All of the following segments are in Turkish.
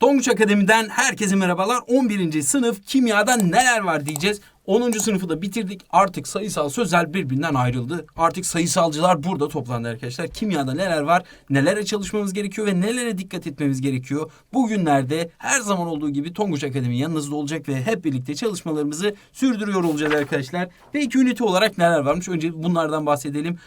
Tonguç Akademi'den herkese merhabalar. 11. sınıf kimyada neler var diyeceğiz. 10. sınıfı da bitirdik. Artık sayısal sözler birbirinden ayrıldı. Artık sayısalcılar burada toplandı arkadaşlar. Kimyada neler var, nelere çalışmamız gerekiyor ve nelere dikkat etmemiz gerekiyor. Bugünlerde her zaman olduğu gibi Tonguç Akademi yanınızda olacak ve hep birlikte çalışmalarımızı sürdürüyor olacağız arkadaşlar. Ve iki ünite olarak neler varmış? Önce bunlardan bahsedelim.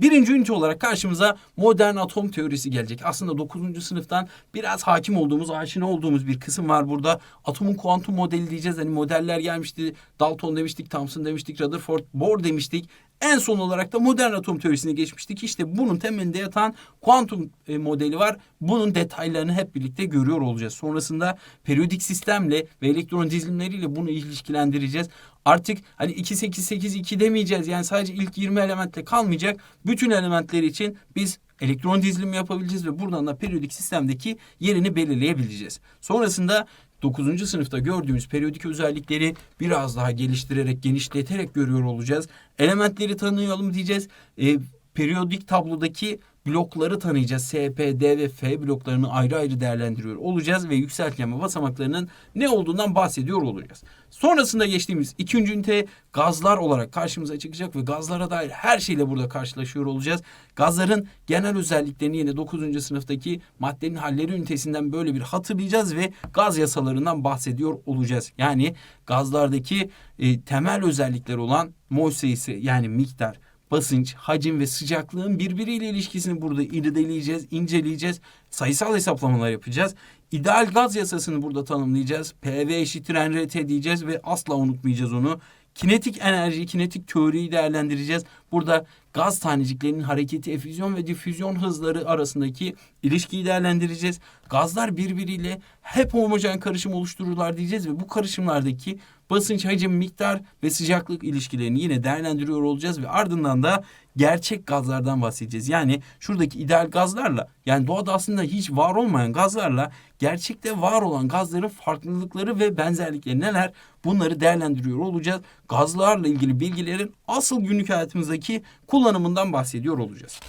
Birinci ünite olarak karşımıza modern atom teorisi gelecek. Aslında 9. sınıftan biraz hakim olduğumuz, aşina olduğumuz bir kısım var burada. Atomun kuantum modeli diyeceğiz. Hani modeller gelmişti. Dalton demiştik, Thomson demiştik, Rutherford, Bohr demiştik. En son olarak da modern atom teorisine geçmiştik. İşte bunun temelinde yatan kuantum e, modeli var. Bunun detaylarını hep birlikte görüyor olacağız. Sonrasında periyodik sistemle ve elektron dizilimleriyle bunu ilişkilendireceğiz. Artık hani 2 8 8 2 demeyeceğiz. Yani sadece ilk 20 elementle kalmayacak. Bütün elementler için biz elektron dizilimi yapabileceğiz ve buradan da periyodik sistemdeki yerini belirleyebileceğiz. Sonrasında 9. sınıfta gördüğümüz periyodik özellikleri biraz daha geliştirerek, genişleterek görüyor olacağız. Elementleri tanıyalım diyeceğiz. E, periyodik tablodaki blokları tanıyacağız. S, P, D ve F bloklarını ayrı ayrı değerlendiriyor olacağız ve yükseltgen basamaklarının ne olduğundan bahsediyor olacağız. Sonrasında geçtiğimiz ikinci ünite gazlar olarak karşımıza çıkacak ve gazlara dair her şeyle burada karşılaşıyor olacağız. Gazların genel özelliklerini yine 9. sınıftaki maddenin halleri ünitesinden böyle bir hatırlayacağız ve gaz yasalarından bahsediyor olacağız. Yani gazlardaki e, temel özellikler olan mol sayısı yani miktar, basınç, hacim ve sıcaklığın birbiriyle ilişkisini burada irdeleyeceğiz, inceleyeceğiz. Sayısal hesaplamalar yapacağız. İdeal gaz yasasını burada tanımlayacağız. PV eşittir nRT diyeceğiz ve asla unutmayacağız onu. Kinetik enerji, kinetik teoriyi değerlendireceğiz. Burada gaz taneciklerinin hareketi, efüzyon ve difüzyon hızları arasındaki ilişkiyi değerlendireceğiz. Gazlar birbiriyle hep homojen karışım oluştururlar diyeceğiz ve bu karışımlardaki basınç, hacim, miktar ve sıcaklık ilişkilerini yine değerlendiriyor olacağız ve ardından da gerçek gazlardan bahsedeceğiz. Yani şuradaki ideal gazlarla yani doğada aslında hiç var olmayan gazlarla gerçekte var olan gazların farklılıkları ve benzerlikleri neler bunları değerlendiriyor olacağız. Gazlarla ilgili bilgilerin asıl günlük hayatımızdaki kullanımından bahsediyor olacağız.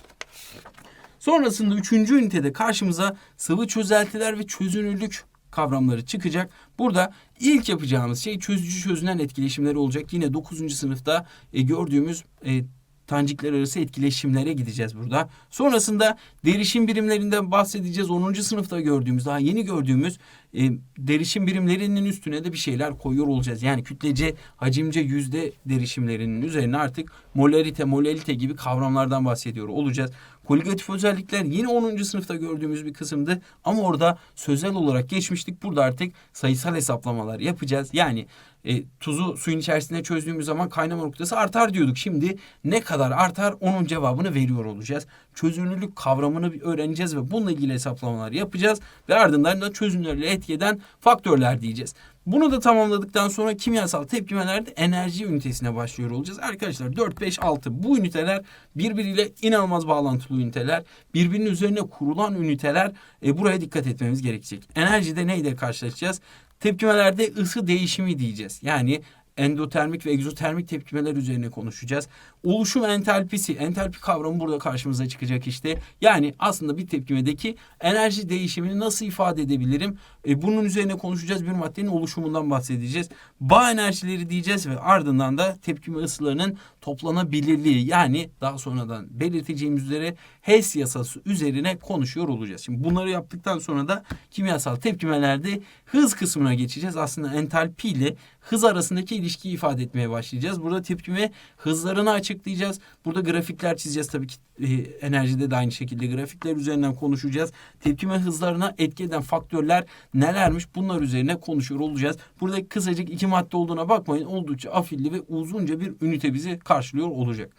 Sonrasında üçüncü ünitede karşımıza sıvı çözeltiler ve çözünürlük kavramları çıkacak. Burada ilk yapacağımız şey çözücü çözünen etkileşimleri olacak. Yine 9. sınıfta e, gördüğümüz e, tancikler arası etkileşimlere gideceğiz burada. Sonrasında derişim birimlerinden bahsedeceğiz. 10. sınıfta gördüğümüz, daha yeni gördüğümüz e, derişim birimlerinin üstüne de bir şeyler koyuyor olacağız. Yani kütlece, hacimce, yüzde derişimlerinin üzerine artık molarite, molalite gibi kavramlardan bahsediyor olacağız. Koligatif özellikler yine 10. sınıfta gördüğümüz bir kısımdı ama orada sözel olarak geçmiştik. Burada artık sayısal hesaplamalar yapacağız. Yani e, tuzu suyun içerisinde çözdüğümüz zaman kaynama noktası artar diyorduk. Şimdi ne kadar artar onun cevabını veriyor olacağız. Çözünürlük kavramını öğreneceğiz ve bununla ilgili hesaplamalar yapacağız ve ardından da çözünürlüğe etki eden faktörler diyeceğiz. Bunu da tamamladıktan sonra kimyasal tepkimelerde enerji ünitesine başlıyor olacağız. Arkadaşlar 4, 5, 6 bu üniteler birbiriyle inanılmaz bağlantılı üniteler. Birbirinin üzerine kurulan üniteler. E, buraya dikkat etmemiz gerekecek. Enerjide neyle karşılaşacağız? Tepkimelerde ısı değişimi diyeceğiz. Yani endotermik ve egzotermik tepkimeler üzerine konuşacağız. Oluşum entalpisi, entalpi kavramı burada karşımıza çıkacak işte. Yani aslında bir tepkimedeki enerji değişimini nasıl ifade edebilirim? E, bunun üzerine konuşacağız. Bir maddenin oluşumundan bahsedeceğiz. Bağ enerjileri diyeceğiz ve ardından da tepkime ısılarının toplanabilirliği yani daha sonradan belirteceğimiz üzere HES yasası üzerine konuşuyor olacağız. Şimdi bunları yaptıktan sonra da kimyasal tepkimelerde hız kısmına geçeceğiz. Aslında entalpi ile hız arasındaki ilişkiyi ifade etmeye başlayacağız. Burada tepkime hızlarını açıklayacağız. Burada grafikler çizeceğiz tabii ki e, enerjide de aynı şekilde grafikler üzerinden konuşacağız. Tepkime hızlarına etki eden faktörler nelermiş bunlar üzerine konuşuyor olacağız. Burada kısacık iki madde olduğuna bakmayın. Oldukça afilli ve uzunca bir ünite bizi karşılıyor olacak.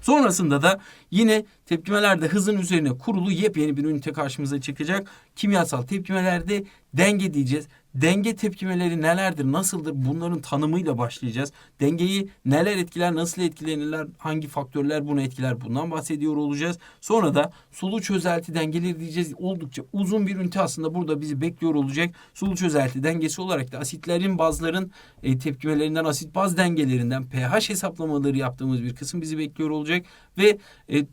Sonrasında da yine tepkimelerde hızın üzerine kurulu yepyeni bir ünite karşımıza çıkacak. Kimyasal tepkimelerde denge diyeceğiz. Denge tepkimeleri nelerdir, nasıldır bunların tanımıyla başlayacağız. Dengeyi neler etkiler, nasıl etkilenirler, hangi faktörler bunu etkiler bundan bahsediyor olacağız. Sonra da sulu çözelti dengeleri diyeceğiz. Oldukça uzun bir ünite aslında burada bizi bekliyor olacak. Sulu çözelti dengesi olarak da asitlerin bazların e, tepkimelerinden, asit baz dengelerinden pH hesaplamaları yaptığımız bir kısım bizi bekliyor olacak. Ve e,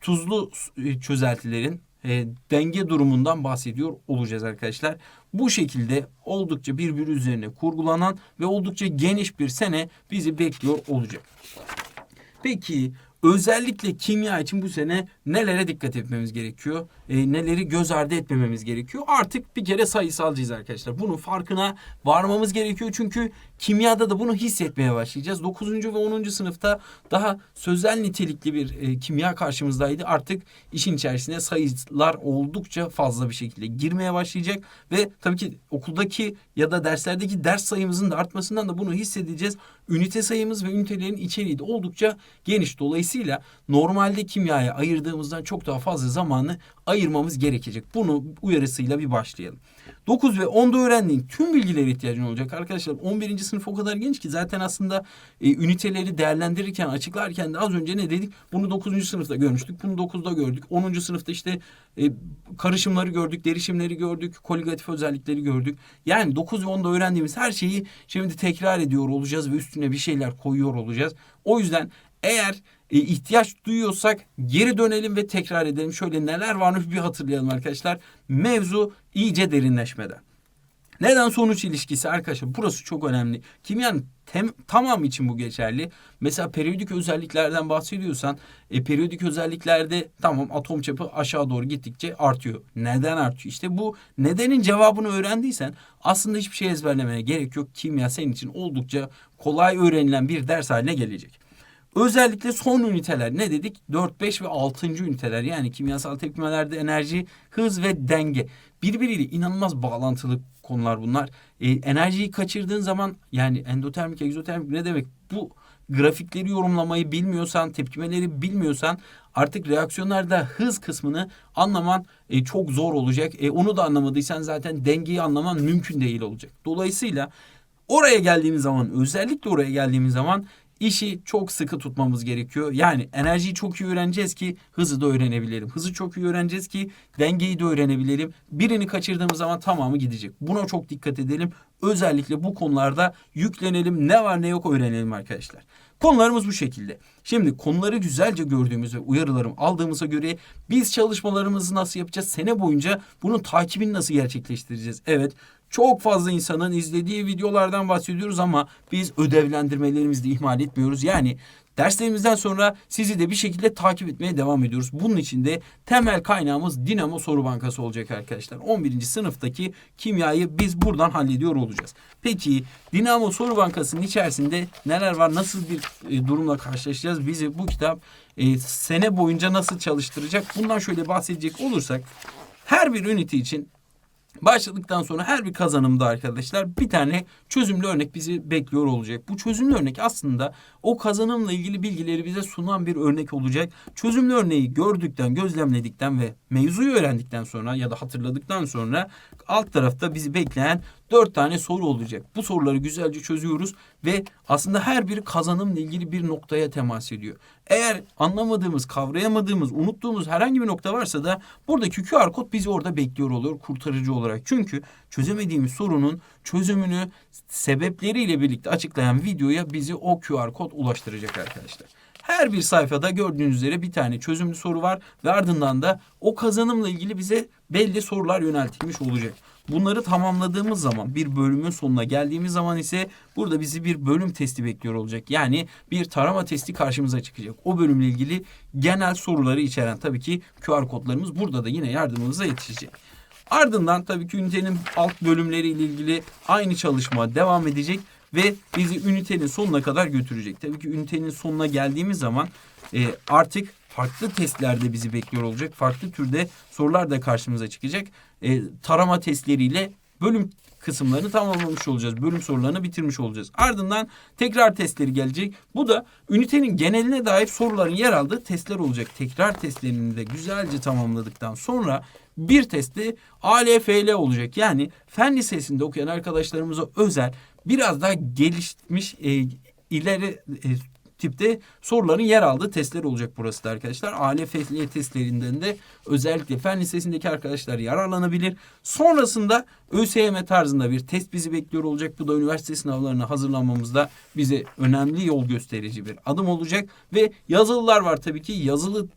tuzlu e, çözeltilerin e, denge durumundan bahsediyor olacağız arkadaşlar. Bu şekilde oldukça birbiri üzerine kurgulanan ve oldukça geniş bir sene bizi bekliyor olacak. Peki özellikle kimya için bu sene nelere dikkat etmemiz gerekiyor? E, neleri göz ardı etmememiz gerekiyor? Artık bir kere sayısalcıyız arkadaşlar. Bunun farkına varmamız gerekiyor. Çünkü kimyada da bunu hissetmeye başlayacağız. 9. ve 10. sınıfta daha sözel nitelikli bir e, kimya karşımızdaydı. Artık işin içerisine sayılar oldukça fazla bir şekilde girmeye başlayacak. Ve tabii ki okuldaki ya da derslerdeki ders sayımızın da artmasından da bunu hissedeceğiz. Ünite sayımız ve ünitelerin içeriği de oldukça geniş. Dolayısıyla normalde kimyaya ayırdığımızdan çok daha fazla zamanı ayırmamız gerekecek. Bunu uyarısıyla bir başlayalım. 9 ve 10'da öğrendiğin tüm bilgilere ihtiyacın olacak arkadaşlar. 11. sınıf o kadar genç ki zaten aslında e, üniteleri değerlendirirken, açıklarken de az önce ne dedik? Bunu 9. sınıfta görmüştük. Bunu 9'da gördük. 10. sınıfta işte e, karışımları gördük, derişimleri gördük, koligatif özellikleri gördük. Yani 9 ve 10'da öğrendiğimiz her şeyi şimdi tekrar ediyor olacağız ve üstüne bir şeyler koyuyor olacağız. O yüzden eğer e, ihtiyaç duyuyorsak geri dönelim ve tekrar edelim. Şöyle neler varmış bir hatırlayalım arkadaşlar. Mevzu iyice derinleşmede. Neden sonuç ilişkisi arkadaşlar? Burası çok önemli. Kimyanın tem, tamamı için bu geçerli. Mesela periyodik özelliklerden bahsediyorsan e, periyodik özelliklerde tamam atom çapı aşağı doğru gittikçe artıyor. Neden artıyor? İşte bu nedenin cevabını öğrendiysen aslında hiçbir şey ezberlemene gerek yok. Kimya senin için oldukça kolay öğrenilen bir ders haline gelecek. Özellikle son üniteler ne dedik? 4, 5 ve 6. üniteler yani kimyasal tepkimelerde enerji, hız ve denge. Birbiriyle inanılmaz bağlantılı konular bunlar. Ee, enerjiyi kaçırdığın zaman yani endotermik, egzotermik ne demek? Bu grafikleri yorumlamayı bilmiyorsan, tepkimeleri bilmiyorsan artık reaksiyonlarda hız kısmını anlaman e, çok zor olacak. E, onu da anlamadıysan zaten dengeyi anlaman mümkün değil olacak. Dolayısıyla oraya geldiğimiz zaman özellikle oraya geldiğimiz zaman işi çok sıkı tutmamız gerekiyor. Yani enerjiyi çok iyi öğreneceğiz ki hızı da öğrenebilelim. Hızı çok iyi öğreneceğiz ki dengeyi de öğrenebilelim. Birini kaçırdığımız zaman tamamı gidecek. Buna çok dikkat edelim. Özellikle bu konularda yüklenelim. Ne var ne yok öğrenelim arkadaşlar. Konularımız bu şekilde. Şimdi konuları güzelce gördüğümüz ve uyarılarım aldığımıza göre biz çalışmalarımızı nasıl yapacağız? Sene boyunca bunun takibini nasıl gerçekleştireceğiz? Evet çok fazla insanın izlediği videolardan bahsediyoruz ama biz ödevlendirmelerimizi de ihmal etmiyoruz. Yani derslerimizden sonra sizi de bir şekilde takip etmeye devam ediyoruz. Bunun için de temel kaynağımız Dinamo Soru Bankası olacak arkadaşlar. 11. sınıftaki kimyayı biz buradan hallediyor olacağız. Peki Dinamo Soru Bankası'nın içerisinde neler var? Nasıl bir e, durumla karşılaşacağız? Bizi bu kitap e, sene boyunca nasıl çalıştıracak? Bundan şöyle bahsedecek olursak her bir ünite için Başladıktan sonra her bir kazanımda arkadaşlar bir tane çözümlü örnek bizi bekliyor olacak. Bu çözümlü örnek aslında o kazanımla ilgili bilgileri bize sunan bir örnek olacak. Çözümlü örneği gördükten, gözlemledikten ve mevzuyu öğrendikten sonra ya da hatırladıktan sonra alt tarafta bizi bekleyen dört tane soru olacak. Bu soruları güzelce çözüyoruz ve aslında her biri kazanımla ilgili bir noktaya temas ediyor. Eğer anlamadığımız, kavrayamadığımız, unuttuğumuz herhangi bir nokta varsa da buradaki QR kod bizi orada bekliyor oluyor kurtarıcı olarak. Çünkü çözemediğimiz sorunun çözümünü sebepleriyle birlikte açıklayan videoya bizi o QR kod ulaştıracak arkadaşlar. Her bir sayfada gördüğünüz üzere bir tane çözümlü soru var ve ardından da o kazanımla ilgili bize belli sorular yöneltilmiş olacak. Bunları tamamladığımız zaman bir bölümün sonuna geldiğimiz zaman ise burada bizi bir bölüm testi bekliyor olacak. Yani bir tarama testi karşımıza çıkacak. O bölümle ilgili genel soruları içeren tabii ki QR kodlarımız burada da yine yardımımıza yetişecek. Ardından tabii ki ünitenin alt bölümleriyle ilgili aynı çalışma devam edecek ve bizi ünitenin sonuna kadar götürecek. Tabii ki ünitenin sonuna geldiğimiz zaman e, artık farklı testlerde bizi bekliyor olacak. Farklı türde sorular da karşımıza çıkacak. E, tarama testleriyle bölüm kısımlarını tamamlamış olacağız. Bölüm sorularını bitirmiş olacağız. Ardından tekrar testleri gelecek. Bu da ünitenin geneline dair soruların yer aldığı testler olacak. Tekrar testlerini de güzelce tamamladıktan sonra bir testi ALFL olacak. Yani fen lisesinde okuyan arkadaşlarımıza özel biraz daha gelişmiş e, ileri e, tipte soruların yer aldığı testler olacak burası da arkadaşlar. ALFL testlerinden de özellikle fen lisesindeki arkadaşlar yararlanabilir. Sonrasında ÖSYM tarzında bir test bizi bekliyor olacak. Bu da üniversite sınavlarına hazırlanmamızda bize önemli yol gösterici bir adım olacak. Ve yazılılar var tabii ki yazılı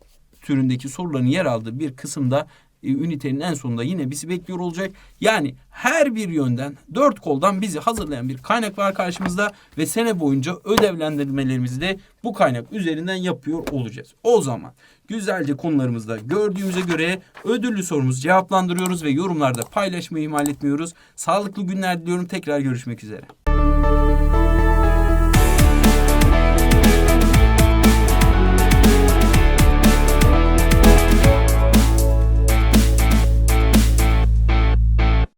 türündeki soruların yer aldığı bir kısımda e, ünitenin en sonunda yine bizi bekliyor olacak. Yani her bir yönden dört koldan bizi hazırlayan bir kaynak var karşımızda ve sene boyunca ödevlendirmelerimizi de bu kaynak üzerinden yapıyor olacağız. O zaman güzelce konularımızda gördüğümüze göre ödüllü sorumuzu cevaplandırıyoruz ve yorumlarda paylaşmayı ihmal etmiyoruz. Sağlıklı günler diliyorum. Tekrar görüşmek üzere.